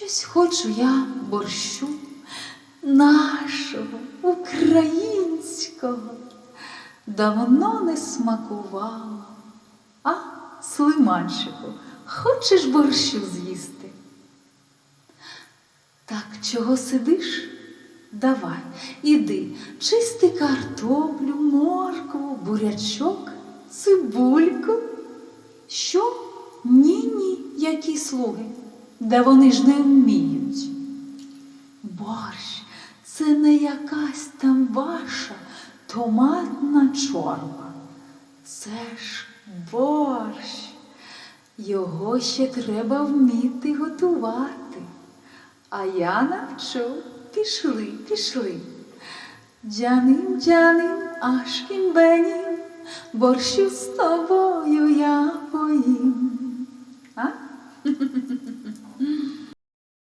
Щось хочу я борщу нашого, українського. Давно не смакувала. А, слиманчику, хочеш борщу з'їсти? Так чого сидиш? Давай, іди, чисти картоплю, моркву, бурячок, цибульку. Що? Ні, ні, які слуги, де вони ж не вміють. Борщ, це не якась там ваша томатна чорба. Це ж борщ. Його ще треба вміти готувати. А я навчу, пішли, пішли. Джаним, джаним, ашкім бенім, борщу з тобою